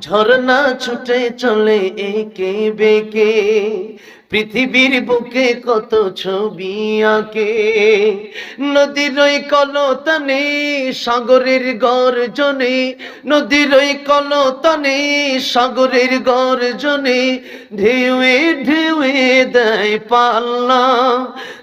ঝর্ণা ছুটে চলে একে বেকে, পৃথিবীর বুকে কত ছবি আঁকে। নদীর ওই কলতানে, সাগরের গর্জনে, নদীর ওই কলতানে, সাগরের গর্জনে, ঢেউয়ে ঢেউয়ে দেয় পাল্লা।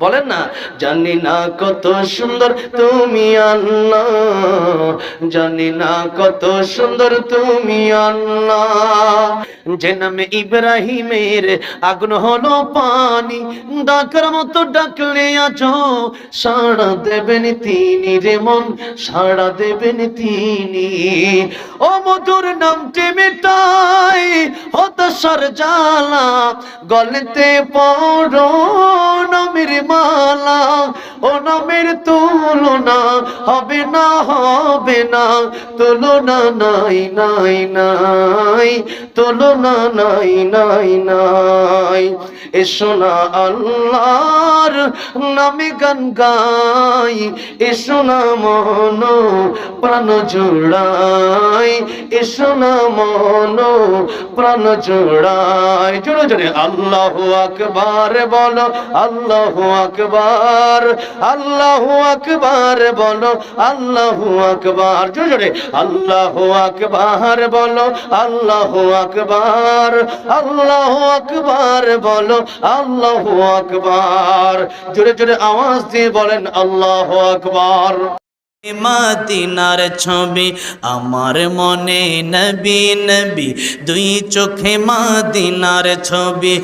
বলেন না? জানি না কত সুন্দর তুমি আল্লাহ। জানি না কত সুন্দর তুমি আল্লাহ। যে নামে ইব্রাহিমের আগুন হলো পানি, ডাকার মতো ডাকলে আছো সাড়া দেবেন তিনি রে মন, সাড়া দেবেন তিনি। ও মধুর নামটি মেটাই, হতাশার জ্বালা, গলেতে পড়ো নামের মালা ও নামের তুলনা হবে না হবে না। তুলনা নাই নাই নাই। তুলনা নাই নাই নাই। এসো না আল্লাহর নামে গান গাই। এসো না মন প্রাণ জোড়াই। এসো না মন প্রাণ জোড়াই। জোরে জোরে, আল্লাহ আকবার বলো, আল্লাহ আকবার। আল্লাহ আকবার বলো, আল্লাহ আকবার। জোরে জোরে, আল্লাহ আকবার বলো, আল্লাহ আকবার আল্লাহ আকবার বলো, আল্লাহ আকবার। জোরে জোরে আওয়াজ দিয়ে বলেন, আল্লাহ আকবার। মাদিনার ছবি আমার মনে নবী নবী, দুই চোখে মাদিনার ছবি।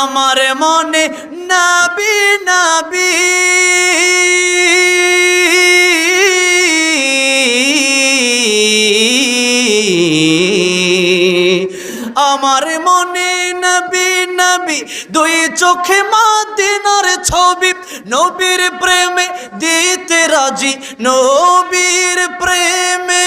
আমার মনে নবী নবী। আমার মনে নবী নবী, দুই চোখে মাদিনার ছবি। নবীর প্রেমে দিতে রাজি, নবীর প্রেমে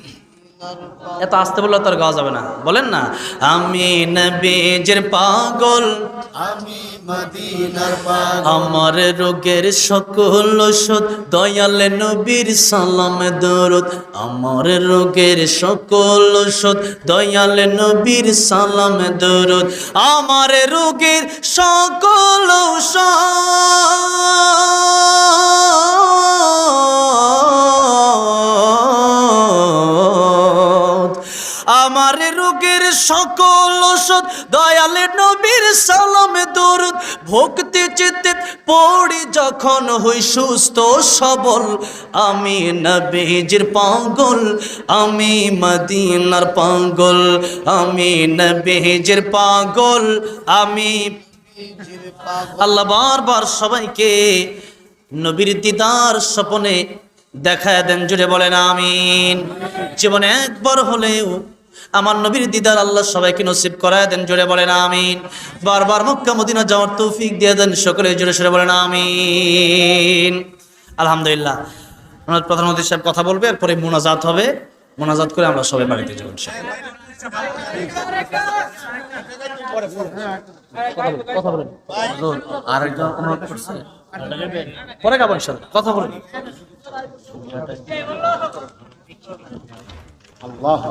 এত আসতে বললে তার গাওয়া যাবে না। বলেন না, আমি নবীজের পাগল আমি মদিনার পাগল আমার রোগের সকল ওষুধ, দয়াল নবীর সালাম, দরুদ, আমার রোগের সকল ওষুধ, দয়াল নবীর সালাম, দরুদ, আমার রোগের সকল ঔষধ সকল দয়ালে নবীর সালামে দরুদ, ভক্তি চিত্তে পড়ি যখন হই সুস্থ সবল। আমি নবীজির পাগল, আমি মদিনার পাগল, আমি নবীজির পাগল, আমি আল্লাহ বারবার সবাইকে নবীর দিদার স্বপনে দেখায় দেন জুড়ে বলেন, আমিন। জীবনে একবার হলেও আমার নবীর দিদার আল্লাহ সবাইকে নসিব করায় দেন জুড়ে বলেন আমিন। বারবার মক্কা, মদিনা যাওয়ার তৌফিক দিয়ে দেন, সকলে জোরে সরে বলেন আমিন। আলহামদুলিল্লাহ। আমাদের প্রধানমন্ত্রী সাহেব কথা বলবে, এরপরে মোনাজাত হবে। মোনাজাত করে আমরা সবাই বাড়িতে যাব পরে গাবো কথা বলেন। আল্লাহ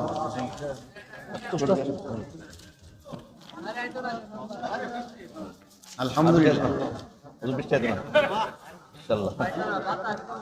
আলহামদুলিল্লাহ